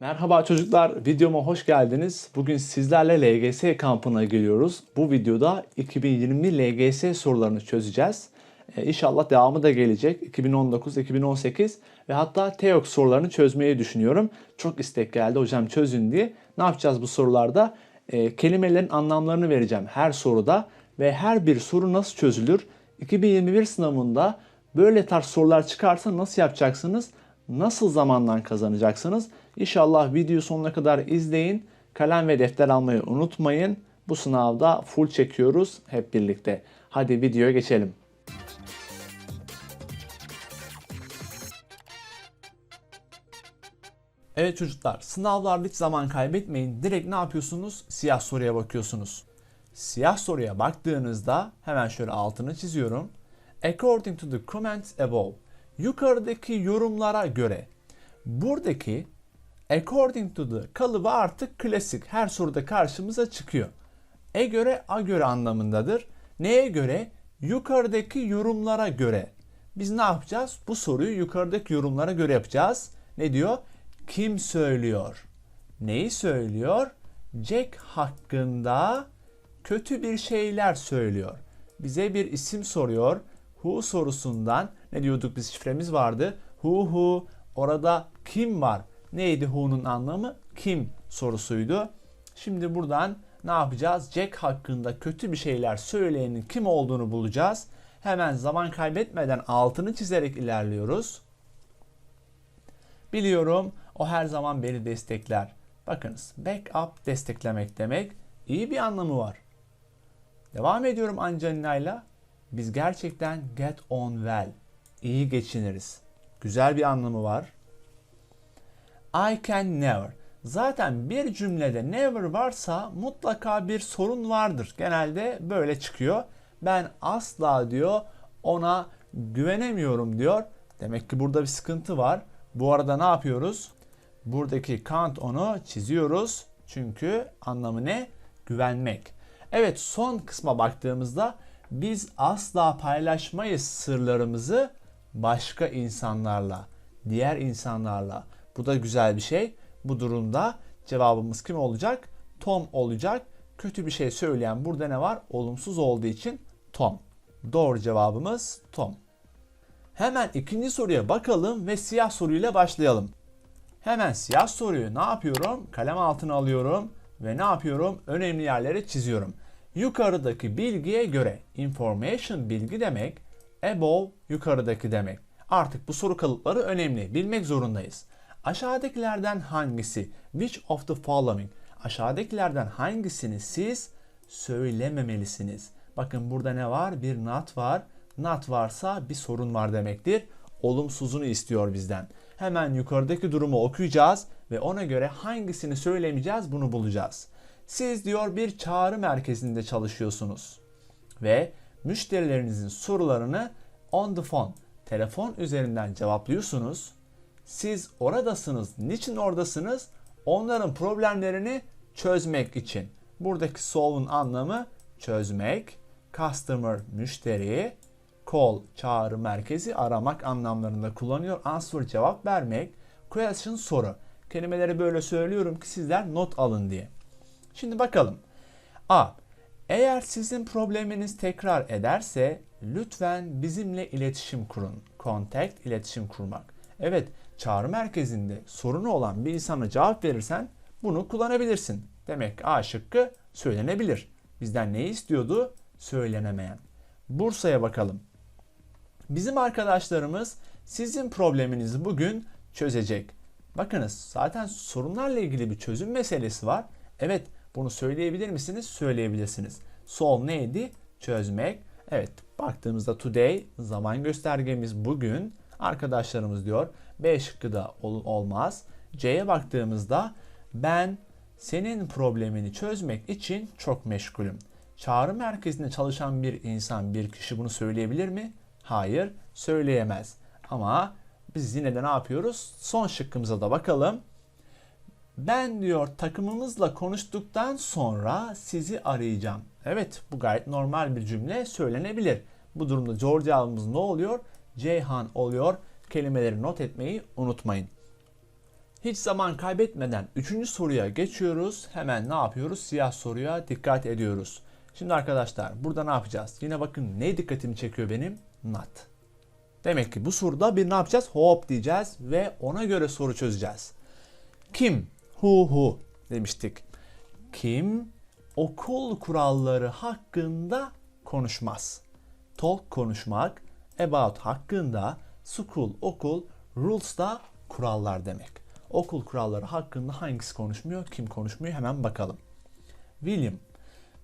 Merhaba çocuklar, videoma hoş geldiniz. Bugün sizlerle LGS kampına geliyoruz. Bu videoda 2020 LGS sorularını çözeceğiz. Ee, inşallah devamı da gelecek. 2019, 2018 ve hatta TEOK sorularını çözmeyi düşünüyorum. Çok istek geldi hocam çözün diye. Ne yapacağız bu sorularda? Ee, kelimelerin anlamlarını vereceğim her soruda ve her bir soru nasıl çözülür? 2021 sınavında böyle tarz sorular çıkarsa nasıl yapacaksınız? Nasıl zamandan kazanacaksınız? İnşallah video sonuna kadar izleyin. Kalem ve defter almayı unutmayın. Bu sınavda full çekiyoruz hep birlikte. Hadi videoya geçelim. Evet çocuklar, sınavlarda hiç zaman kaybetmeyin. Direkt ne yapıyorsunuz? Siyah soruya bakıyorsunuz. Siyah soruya baktığınızda hemen şöyle altını çiziyorum. According to the comments above. Yukarıdaki yorumlara göre buradaki according to the kalıbı artık klasik. Her soruda karşımıza çıkıyor. E göre, a göre anlamındadır. Neye göre? Yukarıdaki yorumlara göre. Biz ne yapacağız? Bu soruyu yukarıdaki yorumlara göre yapacağız. Ne diyor? Kim söylüyor? Neyi söylüyor? Jack hakkında kötü bir şeyler söylüyor. Bize bir isim soruyor. Who sorusundan ne diyorduk biz şifremiz vardı. Who who orada kim var? Neydi who'nun anlamı? Kim sorusuydu. Şimdi buradan ne yapacağız? Jack hakkında kötü bir şeyler söyleyenin kim olduğunu bulacağız. Hemen zaman kaybetmeden altını çizerek ilerliyoruz. Biliyorum o her zaman beni destekler. Bakınız backup desteklemek demek iyi bir anlamı var. Devam ediyorum Angelina ile. Biz gerçekten get on well. iyi geçiniriz. Güzel bir anlamı var. I can never. Zaten bir cümlede never varsa mutlaka bir sorun vardır. Genelde böyle çıkıyor. Ben asla diyor ona güvenemiyorum diyor. Demek ki burada bir sıkıntı var. Bu arada ne yapıyoruz? Buradaki can't onu çiziyoruz. Çünkü anlamı ne? Güvenmek. Evet son kısma baktığımızda biz asla paylaşmayız sırlarımızı başka insanlarla, diğer insanlarla. Bu da güzel bir şey. Bu durumda cevabımız kim olacak? Tom olacak. Kötü bir şey söyleyen burada ne var? Olumsuz olduğu için Tom. Doğru cevabımız Tom. Hemen ikinci soruya bakalım ve siyah soruyla başlayalım. Hemen siyah soruyu ne yapıyorum? Kalem altına alıyorum ve ne yapıyorum? Önemli yerleri çiziyorum. Yukarıdaki bilgiye göre information bilgi demek, above yukarıdaki demek. Artık bu soru kalıpları önemli. Bilmek zorundayız. Aşağıdakilerden hangisi? Which of the following? Aşağıdakilerden hangisini siz söylememelisiniz? Bakın burada ne var? Bir not var. Not varsa bir sorun var demektir. Olumsuzunu istiyor bizden. Hemen yukarıdaki durumu okuyacağız ve ona göre hangisini söylemeyeceğiz bunu bulacağız. Siz diyor bir çağrı merkezinde çalışıyorsunuz ve müşterilerinizin sorularını on the phone, telefon üzerinden cevaplıyorsunuz. Siz oradasınız. Niçin oradasınız? Onların problemlerini çözmek için. Buradaki solve'un anlamı çözmek, customer müşteri, call çağrı merkezi aramak anlamlarında kullanıyor. Answer cevap vermek, question soru. Kelimeleri böyle söylüyorum ki sizler not alın diye. Şimdi bakalım. A. Eğer sizin probleminiz tekrar ederse lütfen bizimle iletişim kurun. Contact iletişim kurmak. Evet, çağrı merkezinde sorunu olan bir insana cevap verirsen bunu kullanabilirsin. Demek A şıkkı söylenebilir. Bizden ne istiyordu? Söylenemeyen. Bursa'ya bakalım. Bizim arkadaşlarımız sizin probleminizi bugün çözecek. Bakınız zaten sorunlarla ilgili bir çözüm meselesi var. Evet bunu söyleyebilir misiniz? Söyleyebilirsiniz. Solve neydi? Çözmek. Evet baktığımızda today zaman göstergemiz bugün. Arkadaşlarımız diyor. B şıkkı da ol- olmaz. C'ye baktığımızda ben senin problemini çözmek için çok meşgulüm. Çağrı merkezinde çalışan bir insan, bir kişi bunu söyleyebilir mi? Hayır, söyleyemez. Ama biz yine de ne yapıyoruz? Son şıkkımıza da bakalım. Ben diyor takımımızla konuştuktan sonra sizi arayacağım. Evet bu gayet normal bir cümle söylenebilir. Bu durumda doğru cevabımız ne oluyor? Ceyhan oluyor. Kelimeleri not etmeyi unutmayın. Hiç zaman kaybetmeden 3. soruya geçiyoruz. Hemen ne yapıyoruz? Siyah soruya dikkat ediyoruz. Şimdi arkadaşlar burada ne yapacağız? Yine bakın ne dikkatimi çekiyor benim? Not. Demek ki bu soruda bir ne yapacağız? Hop diyeceğiz ve ona göre soru çözeceğiz. Kim? Who who demiştik. Kim okul kuralları hakkında konuşmaz. Talk konuşmak, about hakkında, school okul, rules da kurallar demek. Okul kuralları hakkında hangisi konuşmuyor, kim konuşmuyor hemen bakalım. William,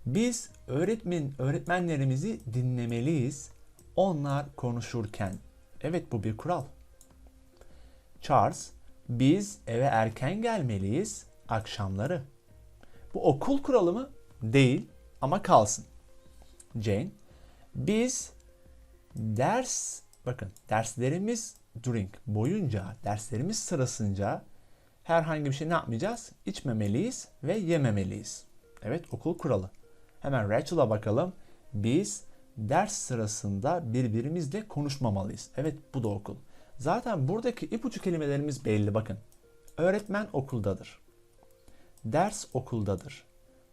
biz öğretmen öğretmenlerimizi dinlemeliyiz. Onlar konuşurken. Evet bu bir kural. Charles, biz eve erken gelmeliyiz akşamları. Bu okul kuralı mı? Değil ama kalsın. Jane, biz ders bakın derslerimiz during boyunca derslerimiz sırasınca herhangi bir şey ne yapmayacağız? İçmemeliyiz ve yememeliyiz. Evet okul kuralı. Hemen Rachel'a bakalım. Biz ders sırasında birbirimizle konuşmamalıyız. Evet bu da okul. Zaten buradaki ipucu kelimelerimiz belli bakın. Öğretmen okuldadır. Ders okuldadır.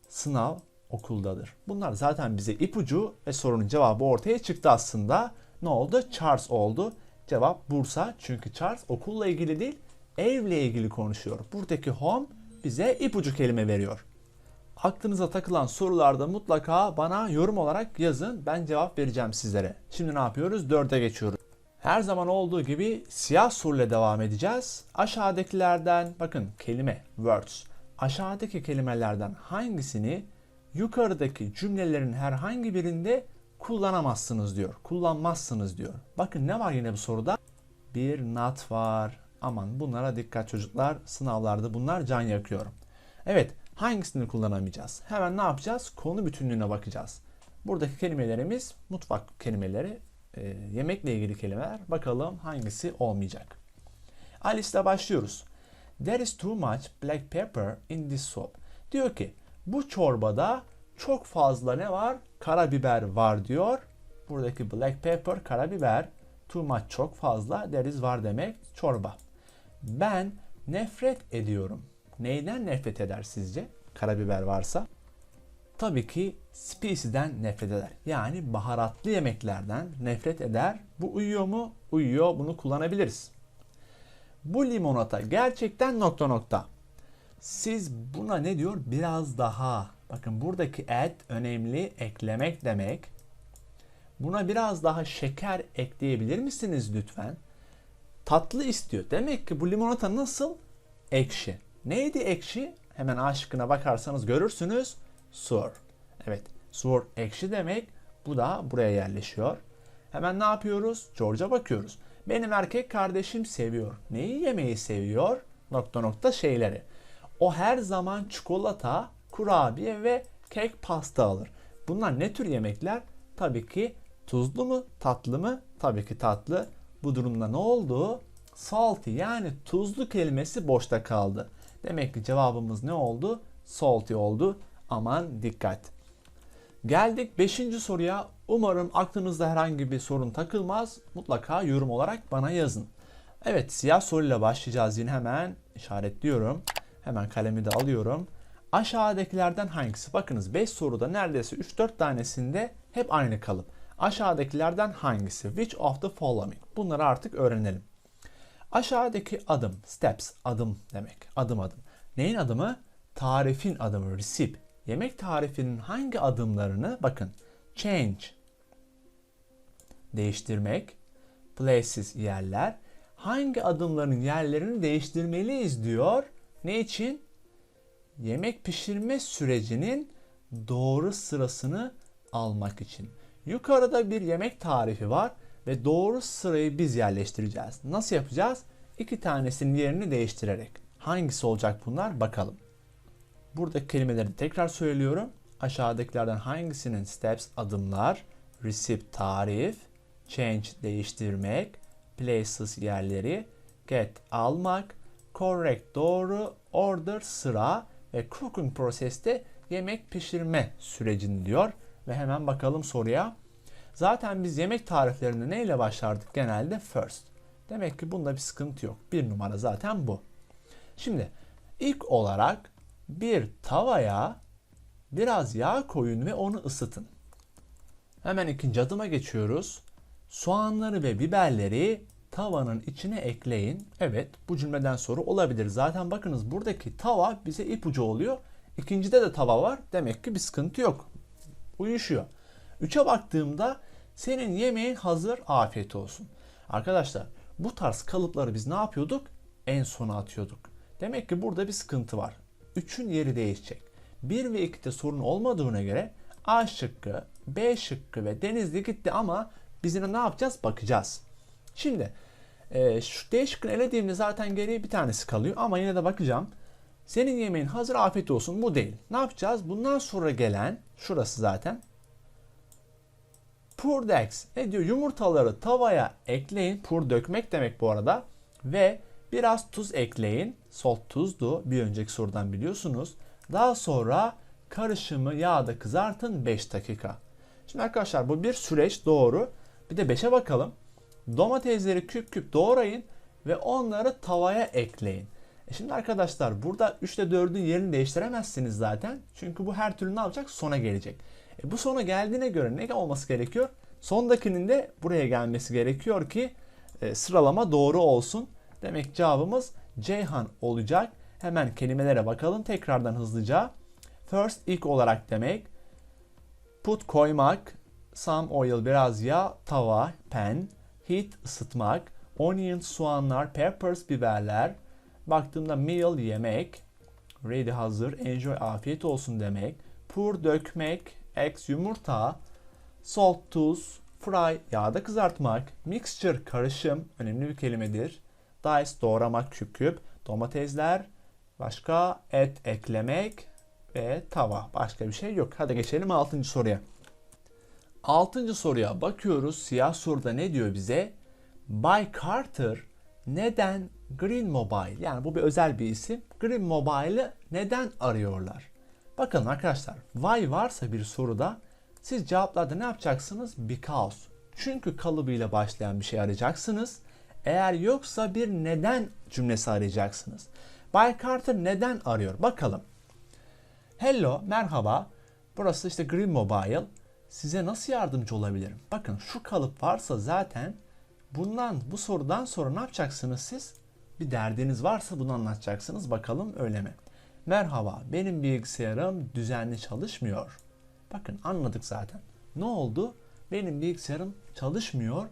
Sınav okuldadır. Bunlar zaten bize ipucu ve sorunun cevabı ortaya çıktı aslında. Ne oldu? Charles oldu. Cevap Bursa. Çünkü Charles okulla ilgili değil, evle ilgili konuşuyor. Buradaki home bize ipucu kelime veriyor. Aklınıza takılan sorularda mutlaka bana yorum olarak yazın. Ben cevap vereceğim sizlere. Şimdi ne yapıyoruz? Dörde geçiyoruz. Her zaman olduğu gibi siyah soruyla devam edeceğiz. Aşağıdakilerden bakın kelime, words. Aşağıdaki kelimelerden hangisini yukarıdaki cümlelerin herhangi birinde kullanamazsınız diyor. Kullanmazsınız diyor. Bakın ne var yine bu soruda? Bir not var. Aman bunlara dikkat çocuklar. Sınavlarda bunlar can yakıyor. Evet hangisini kullanamayacağız? Hemen ne yapacağız? Konu bütünlüğüne bakacağız. Buradaki kelimelerimiz mutfak kelimeleri, e, yemekle ilgili kelimeler. Bakalım hangisi olmayacak. Alice'le başlıyoruz. There is too much black pepper in this soup. Diyor ki bu çorbada çok fazla ne var? Karabiber var diyor. Buradaki black pepper karabiber. Too much çok fazla. There is var demek çorba. Ben nefret ediyorum. Neyden nefret eder sizce? Karabiber varsa. Tabii ki spicies'den nefret eder. Yani baharatlı yemeklerden nefret eder. Bu uyuyor mu? Uyuyor. Bunu kullanabiliriz. Bu limonata gerçekten nokta nokta. Siz buna ne diyor? Biraz daha. Bakın buradaki add önemli eklemek demek. Buna biraz daha şeker ekleyebilir misiniz lütfen? Tatlı istiyor. Demek ki bu limonata nasıl? Ekşi. Neydi ekşi? Hemen A şıkkına bakarsanız görürsünüz. Sour. Evet. Sour ekşi demek. Bu da buraya yerleşiyor. Hemen ne yapıyoruz? George'a bakıyoruz. Benim erkek kardeşim seviyor. Neyi yemeyi seviyor? Nokta nokta şeyleri. O her zaman çikolata, kurabiye ve kek pasta alır. Bunlar ne tür yemekler? Tabii ki tuzlu mu, tatlı mı? Tabii ki tatlı. Bu durumda ne oldu? Salty yani tuzlu kelimesi boşta kaldı. Demek ki cevabımız ne oldu? Salty oldu. Aman dikkat. Geldik 5. soruya. Umarım aklınızda herhangi bir sorun takılmaz. Mutlaka yorum olarak bana yazın. Evet siyah soruyla başlayacağız yine hemen işaretliyorum. Hemen kalemi de alıyorum. Aşağıdakilerden hangisi? Bakınız 5 soruda neredeyse 3-4 tanesinde hep aynı kalıp. Aşağıdakilerden hangisi? Which of the following? Bunları artık öğrenelim. Aşağıdaki adım, steps, adım demek. Adım adım. Neyin adımı? Tarifin adımı, receipt. Yemek tarifinin hangi adımlarını bakın. Change, değiştirmek. Places, yerler. Hangi adımların yerlerini değiştirmeliyiz diyor. Ne için? Yemek pişirme sürecinin doğru sırasını almak için. Yukarıda bir yemek tarifi var ve doğru sırayı biz yerleştireceğiz. Nasıl yapacağız? İki tanesinin yerini değiştirerek. Hangisi olacak bunlar? Bakalım. Buradaki kelimeleri tekrar söylüyorum. Aşağıdakilerden hangisinin steps adımlar, receipt tarif, change değiştirmek, places yerleri, get almak, correct doğru, order sıra ve cooking proseste yemek pişirme sürecini diyor. Ve hemen bakalım soruya. Zaten biz yemek tariflerinde neyle başlardık? Genelde first. Demek ki bunda bir sıkıntı yok. Bir numara zaten bu. Şimdi ilk olarak bir tavaya biraz yağ koyun ve onu ısıtın. Hemen ikinci adıma geçiyoruz. Soğanları ve biberleri tavanın içine ekleyin. Evet bu cümleden sonra olabilir. Zaten bakınız buradaki tava bize ipucu oluyor. İkincide de tava var. Demek ki bir sıkıntı yok. Uyuşuyor. Üçe baktığımda senin yemeğin hazır afiyet olsun. Arkadaşlar bu tarz kalıpları biz ne yapıyorduk? En sona atıyorduk. Demek ki burada bir sıkıntı var. Üçün yeri değişecek. 1 ve 2'de sorun olmadığına göre A şıkkı, B şıkkı ve Denizli gitti ama biz yine ne yapacağız? Bakacağız. Şimdi e, şu D şıkkını elediğimde zaten geriye bir tanesi kalıyor ama yine de bakacağım. Senin yemeğin hazır afiyet olsun bu değil. Ne yapacağız? Bundan sonra gelen şurası zaten. Eggs. Ne diyor? Yumurtaları tavaya ekleyin. Pour dökmek demek bu arada. Ve biraz tuz ekleyin. Salt tuzdu. Bir önceki sorudan biliyorsunuz. Daha sonra karışımı yağda kızartın 5 dakika. Şimdi arkadaşlar bu bir süreç doğru. Bir de 5'e bakalım. Domatesleri küp küp doğrayın ve onları tavaya ekleyin. E şimdi arkadaşlar burada 3 ile 4'ün yerini değiştiremezsiniz zaten. Çünkü bu her türlü ne yapacak? Sona gelecek. E bu sona geldiğine göre ne olması gerekiyor? Sondakinin de buraya gelmesi gerekiyor ki e, sıralama doğru olsun. Demek cevabımız Ceyhan olacak. Hemen kelimelere bakalım tekrardan hızlıca. First ilk olarak demek. Put koymak. Some oil biraz yağ. Tava, pan. Heat ısıtmak. Onions soğanlar. Peppers biberler. Baktığımda meal yemek. Ready hazır. Enjoy afiyet olsun demek. Pour dökmek. Eggs yumurta. Salt tuz. Fry yağda kızartmak. Mixture karışım önemli bir kelimedir. Dice doğramak küp küp. Domatesler. Başka et eklemek ve tava. Başka bir şey yok. Hadi geçelim 6. soruya. 6. soruya bakıyoruz. Siyah soruda ne diyor bize? Bay Carter neden Green Mobile yani bu bir özel bir isim. Green Mobile'ı neden arıyorlar? Bakın arkadaşlar why varsa bir soruda siz cevaplarda ne yapacaksınız? Because. Çünkü kalıbıyla başlayan bir şey arayacaksınız. Eğer yoksa bir neden cümlesi arayacaksınız. Bay Carter neden arıyor? Bakalım. Hello, merhaba. Burası işte Green Mobile. Size nasıl yardımcı olabilirim? Bakın şu kalıp varsa zaten bundan bu sorudan sonra ne yapacaksınız siz? Bir derdiniz varsa bunu anlatacaksınız. Bakalım öyle mi? Merhaba, benim bilgisayarım düzenli çalışmıyor. Bakın anladık zaten. Ne oldu? Benim bilgisayarım çalışmıyor.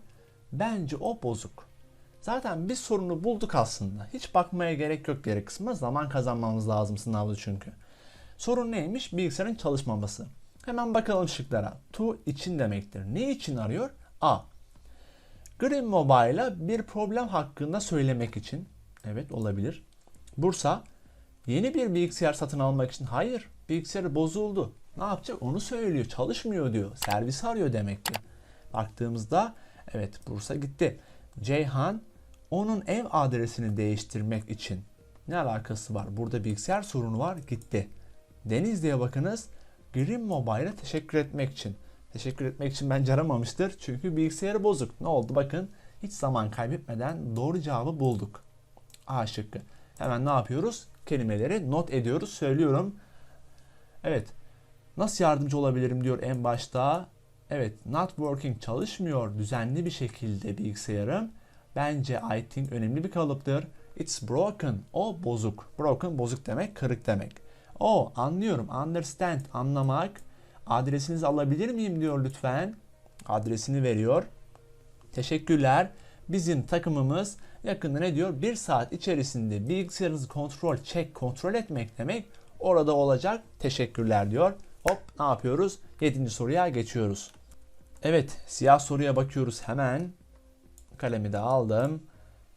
Bence o bozuk. Zaten bir sorunu bulduk aslında. Hiç bakmaya gerek yok geri kısmına. Zaman kazanmamız lazım sınavda çünkü. Sorun neymiş? Bilgisayarın çalışmaması. Hemen bakalım şıklara. To için demektir. Ne için arıyor? A. Green Mobile'a bir problem hakkında söylemek için. Evet olabilir. Bursa yeni bir bilgisayar satın almak için. Hayır bilgisayarı bozuldu. Ne yapacak? Onu söylüyor. Çalışmıyor diyor. Servisi arıyor demek ki. Baktığımızda evet Bursa gitti. Ceyhan onun ev adresini değiştirmek için. Ne alakası var? Burada bilgisayar sorunu var. Gitti. Denizli'ye bakınız. Green Mobile'a teşekkür etmek için. Teşekkür etmek için bence aramamıştır. Çünkü bilgisayarı bozuk. Ne oldu? Bakın hiç zaman kaybetmeden doğru cevabı bulduk. A şıkkı. Hemen ne yapıyoruz? Kelimeleri not ediyoruz. Söylüyorum. Evet. Nasıl yardımcı olabilirim diyor en başta. Evet. Not working çalışmıyor düzenli bir şekilde bilgisayarım. Bence I önemli bir kalıptır. It's broken. O bozuk. Broken bozuk demek, kırık demek. O anlıyorum. Understand anlamak. Adresinizi alabilir miyim diyor lütfen. Adresini veriyor. Teşekkürler. Bizim takımımız yakında ne diyor? Bir saat içerisinde bilgisayarınızı kontrol, check, kontrol etmek demek. Orada olacak. Teşekkürler diyor. Hop ne yapıyoruz? Yedinci soruya geçiyoruz. Evet siyah soruya bakıyoruz hemen. Kalemi de aldım.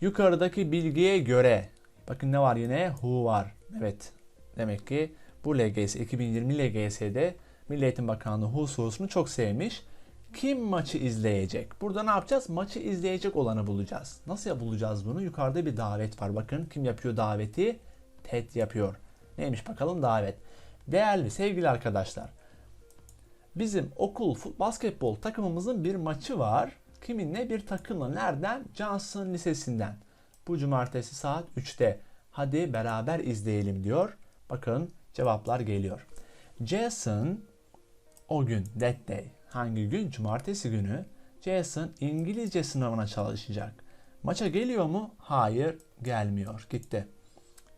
Yukarıdaki bilgiye göre bakın ne var yine? Who var. Evet. Demek ki bu LGS 2020 LGS'de Milli Eğitim Bakanlığı Who sorusunu çok sevmiş. Kim maçı izleyecek? Burada ne yapacağız? Maçı izleyecek olanı bulacağız. Nasıl bulacağız bunu? Yukarıda bir davet var. Bakın kim yapıyor daveti? TED yapıyor. Neymiş bakalım davet. Değerli sevgili arkadaşlar. Bizim okul basketbol takımımızın bir maçı var. Kiminle? Bir takımla. Nereden? Johnson Lisesi'nden. Bu cumartesi saat 3'te. Hadi beraber izleyelim diyor. Bakın cevaplar geliyor. Jason o gün that day hangi gün? Cumartesi günü Jason İngilizce sınavına çalışacak. Maça geliyor mu? Hayır, gelmiyor. Gitti.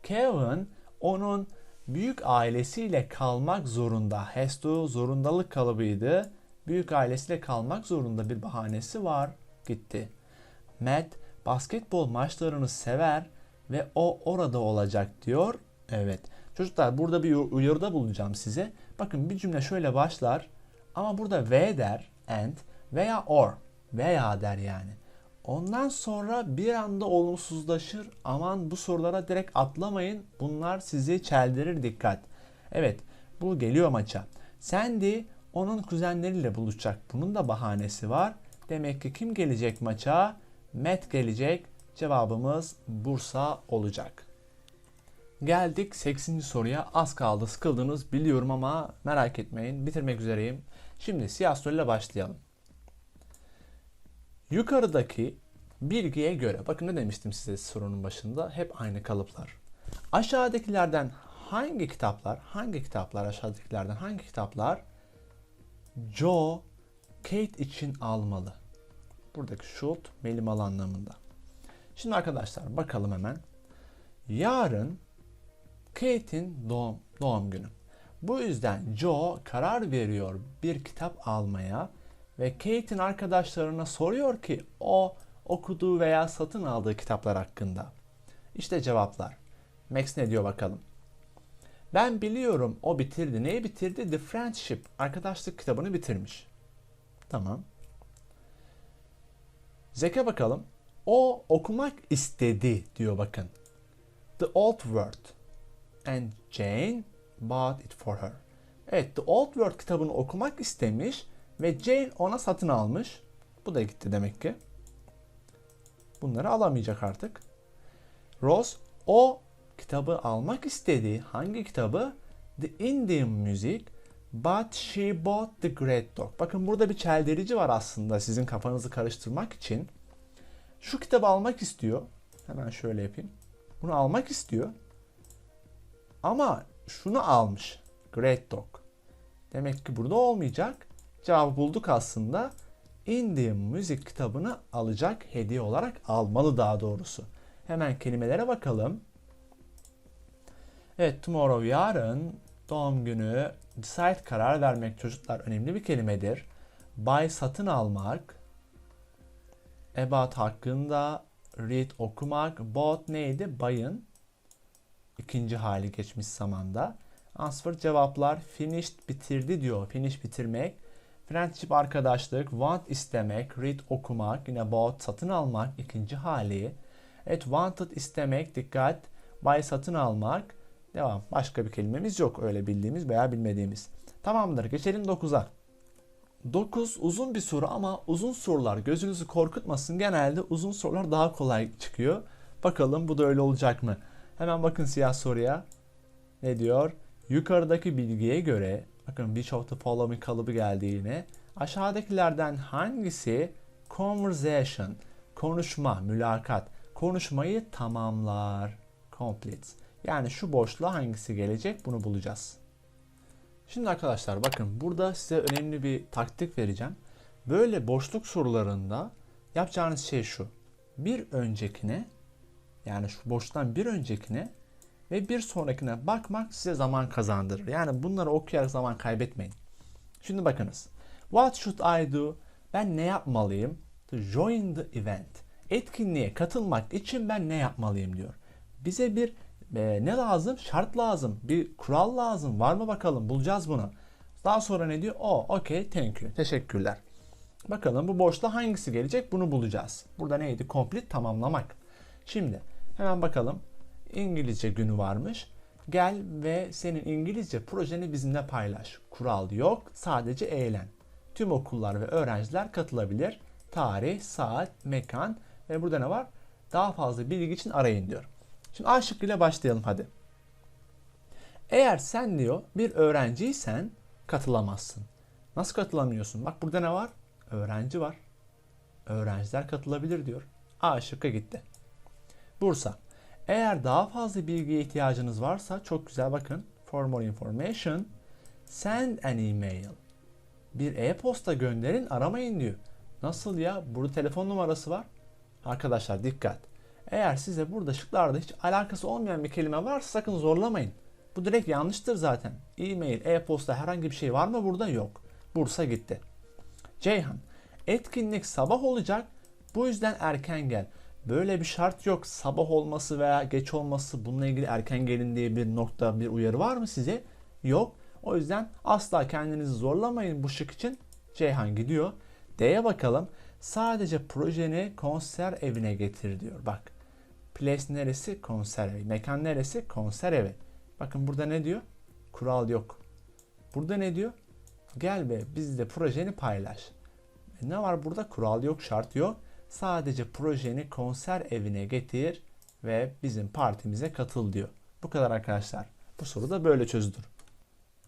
Kevin onun büyük ailesiyle kalmak zorunda. Has to zorundalık kalıbıydı. Büyük ailesiyle kalmak zorunda bir bahanesi var. Gitti. Matt basketbol maçlarını sever ve o orada olacak diyor. Evet. Çocuklar burada bir uyarıda bulunacağım size. Bakın bir cümle şöyle başlar ama burada ve der and veya or veya der yani. Ondan sonra bir anda olumsuzlaşır. Aman bu sorulara direkt atlamayın. Bunlar sizi çeldirir dikkat. Evet bu geliyor maça. Sandy onun kuzenleriyle buluşacak. Bunun da bahanesi var. Demek ki kim gelecek maça? Matt gelecek. Cevabımız Bursa olacak. Geldik 8. soruya. Az kaldı sıkıldınız biliyorum ama merak etmeyin bitirmek üzereyim. Şimdi siyah soruyla başlayalım. Yukarıdaki bilgiye göre, bakın ne demiştim size sorunun başında, hep aynı kalıplar. Aşağıdakilerden hangi kitaplar, hangi kitaplar aşağıdakilerden hangi kitaplar Joe Kate için almalı? Buradaki should melimalı anlamında. Şimdi arkadaşlar bakalım hemen. Yarın Kate'in doğum, doğum günü. Bu yüzden Joe karar veriyor bir kitap almaya ve Kate'in arkadaşlarına soruyor ki o okuduğu veya satın aldığı kitaplar hakkında. İşte cevaplar. Max ne diyor bakalım. Ben biliyorum o bitirdi. Neyi bitirdi? The Friendship. Arkadaşlık kitabını bitirmiş. Tamam. Zeka bakalım. O okumak istedi diyor bakın. The Old World. And Jane bought it for her. Evet The Old World kitabını okumak istemiş ve Jane ona satın almış. Bu da gitti demek ki. Bunları alamayacak artık. Rose o kitabı almak istedi. Hangi kitabı? The Indian Music But she bought the Great Dog. Bakın burada bir çeldirici var aslında sizin kafanızı karıştırmak için. Şu kitabı almak istiyor. Hemen şöyle yapayım. Bunu almak istiyor. Ama şunu almış. Great Dog. Demek ki burada olmayacak. Cevabı bulduk aslında. Indian Music kitabını alacak hediye olarak almalı daha doğrusu. Hemen kelimelere bakalım. Evet tomorrow yarın doğum günü decide karar vermek çocuklar önemli bir kelimedir. Buy satın almak. About hakkında read okumak. Bought neydi? Buy'ın ikinci hali geçmiş zamanda. Answer cevaplar finished bitirdi diyor. Finish bitirmek. Friendship arkadaşlık, want istemek, read okumak, yine bought satın almak ikinci hali. Evet wanted istemek, dikkat, buy satın almak. Devam. Başka bir kelimemiz yok öyle bildiğimiz veya bilmediğimiz. Tamamdır. Geçelim 9'a. 9 uzun bir soru ama uzun sorular gözünüzü korkutmasın. Genelde uzun sorular daha kolay çıkıyor. Bakalım bu da öyle olacak mı? Hemen bakın siyah soruya. Ne diyor? Yukarıdaki bilgiye göre bakın which of the kalıbı geldi yine. Aşağıdakilerden hangisi conversation, konuşma, mülakat, konuşmayı tamamlar, complete. Yani şu boşluğa hangisi gelecek bunu bulacağız. Şimdi arkadaşlar bakın burada size önemli bir taktik vereceğim. Böyle boşluk sorularında yapacağınız şey şu. Bir öncekine yani şu boştan bir öncekine ve bir sonrakine bakmak size zaman kazandırır. Yani bunları okuyarak zaman kaybetmeyin. Şimdi bakınız. What should I do? Ben ne yapmalıyım? To join the event. Etkinliğe katılmak için ben ne yapmalıyım diyor. Bize bir e, ne lazım? Şart lazım. Bir kural lazım. Var mı bakalım? Bulacağız bunu. Daha sonra ne diyor? Oh, okay, thank you. Teşekkürler. Bakalım bu boşluğa hangisi gelecek? Bunu bulacağız. Burada neydi? Complete tamamlamak. Şimdi hemen bakalım. İngilizce günü varmış. Gel ve senin İngilizce projeni bizimle paylaş. Kural yok, sadece eğlen. Tüm okullar ve öğrenciler katılabilir. Tarih, saat, mekan ve burada ne var? Daha fazla bilgi için arayın diyor. Şimdi A şıkkıyla başlayalım hadi. Eğer sen diyor bir öğrenciysen katılamazsın. Nasıl katılamıyorsun? Bak burada ne var? Öğrenci var. Öğrenciler katılabilir diyor. A şıkkı gitti. Bursa. Eğer daha fazla bilgiye ihtiyacınız varsa çok güzel bakın. For more information send an email. Bir e-posta gönderin aramayın diyor. Nasıl ya? Burada telefon numarası var. Arkadaşlar dikkat. Eğer size burada şıklarda hiç alakası olmayan bir kelime varsa sakın zorlamayın. Bu direkt yanlıştır zaten. E-mail, e-posta herhangi bir şey var mı burada? Yok. Bursa gitti. Ceyhan, etkinlik sabah olacak. Bu yüzden erken gel. Böyle bir şart yok. Sabah olması veya geç olması bununla ilgili erken gelin diye bir nokta, bir uyarı var mı size? Yok. O yüzden asla kendinizi zorlamayın bu şık için. Ceyhan gidiyor. D'ye bakalım. Sadece projeni konser evine getir diyor. Bak. Place neresi? Konser evi. Mekan neresi? Konser evi. Bakın burada ne diyor? Kural yok. Burada ne diyor? Gel be bizle projeni paylaş. E ne var burada? Kural yok, şart yok. Sadece projeni konser evine getir ve bizim partimize katıl diyor. Bu kadar arkadaşlar. Bu soru da böyle çözülür.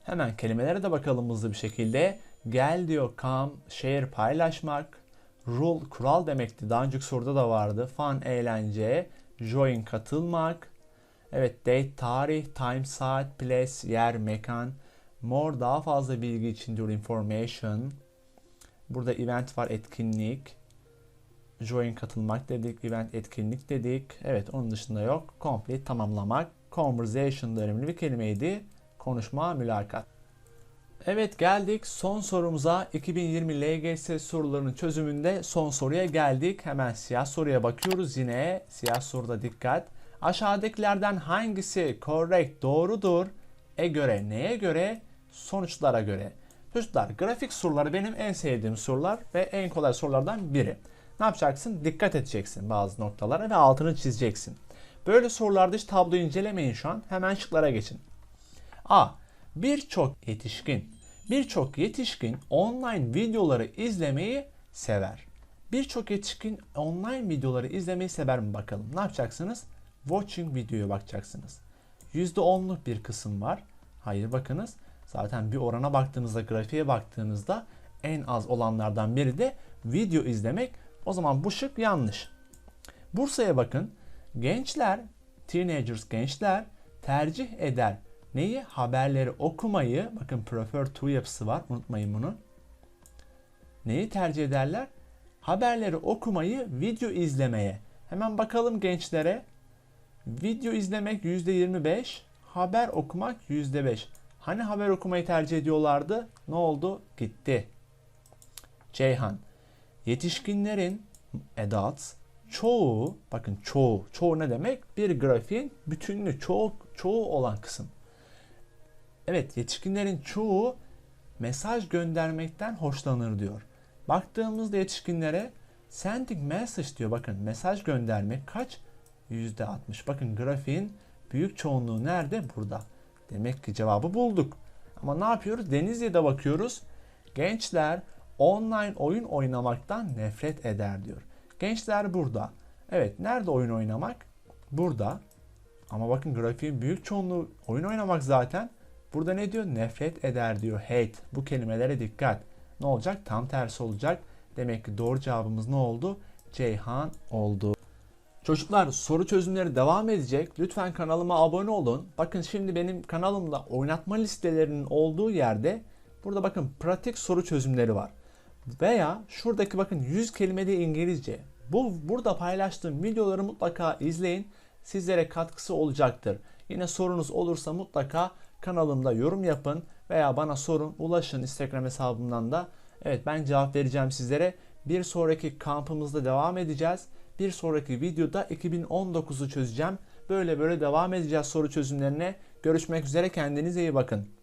Hemen kelimelere de bakalım hızlı bir şekilde. Gel diyor come, share paylaşmak. Rule kural demekti. Daha önceki soruda da vardı. Fun eğlence, join katılmak. Evet date tarih, time saat, place yer, mekan. More daha fazla bilgi için diyor information. Burada event var etkinlik. Join katılmak dedik, event etkinlik dedik. Evet onun dışında yok. Complete tamamlamak. Conversation da önemli bir kelimeydi. Konuşma, mülakat. Evet geldik son sorumuza. 2020 LGS sorularının çözümünde son soruya geldik. Hemen siyah soruya bakıyoruz yine. Siyah soruda dikkat. Aşağıdakilerden hangisi correct doğrudur? E göre neye göre? Sonuçlara göre. Çocuklar grafik soruları benim en sevdiğim sorular ve en kolay sorulardan biri. Ne yapacaksın? Dikkat edeceksin bazı noktalara ve altını çizeceksin. Böyle sorularda hiç tabloyu incelemeyin şu an. Hemen şıklara geçin. A. Birçok yetişkin. Birçok yetişkin online videoları izlemeyi sever. Birçok yetişkin online videoları izlemeyi sever mi bakalım? Ne yapacaksınız? Watching videoya bakacaksınız. %10'luk bir kısım var. Hayır bakınız. Zaten bir orana baktığınızda, grafiğe baktığınızda en az olanlardan biri de video izlemek. O zaman bu şık yanlış. Bursa'ya bakın. Gençler, teenagers gençler tercih eder. Neyi? Haberleri okumayı. Bakın prefer to yapısı var. Unutmayın bunu. Neyi tercih ederler? Haberleri okumayı video izlemeye. Hemen bakalım gençlere. Video izlemek %25, haber okumak %5. Hani haber okumayı tercih ediyorlardı? Ne oldu? Gitti. Ceyhan. Yetişkinlerin adults çoğu, bakın çoğu, çoğu ne demek? Bir grafiğin bütünlüğü, çoğu, çoğu olan kısım. Evet, yetişkinlerin çoğu mesaj göndermekten hoşlanır diyor. Baktığımızda yetişkinlere sending message diyor. Bakın mesaj göndermek kaç? %60. Bakın grafiğin büyük çoğunluğu nerede? Burada. Demek ki cevabı bulduk. Ama ne yapıyoruz? Denizli'de bakıyoruz. Gençler online oyun oynamaktan nefret eder diyor. Gençler burada. Evet nerede oyun oynamak? Burada. Ama bakın grafiğin büyük çoğunluğu oyun oynamak zaten. Burada ne diyor? Nefret eder diyor. Hate. Bu kelimelere dikkat. Ne olacak? Tam tersi olacak. Demek ki doğru cevabımız ne oldu? Ceyhan oldu. Çocuklar soru çözümleri devam edecek. Lütfen kanalıma abone olun. Bakın şimdi benim kanalımda oynatma listelerinin olduğu yerde burada bakın pratik soru çözümleri var. Veya şuradaki bakın 100 kelimede İngilizce. Bu burada paylaştığım videoları mutlaka izleyin. Sizlere katkısı olacaktır. Yine sorunuz olursa mutlaka kanalımda yorum yapın veya bana sorun, ulaşın Instagram hesabımdan da. Evet ben cevap vereceğim sizlere. Bir sonraki kampımızda devam edeceğiz. Bir sonraki videoda 2019'u çözeceğim. Böyle böyle devam edeceğiz soru çözümlerine. Görüşmek üzere kendinize iyi bakın.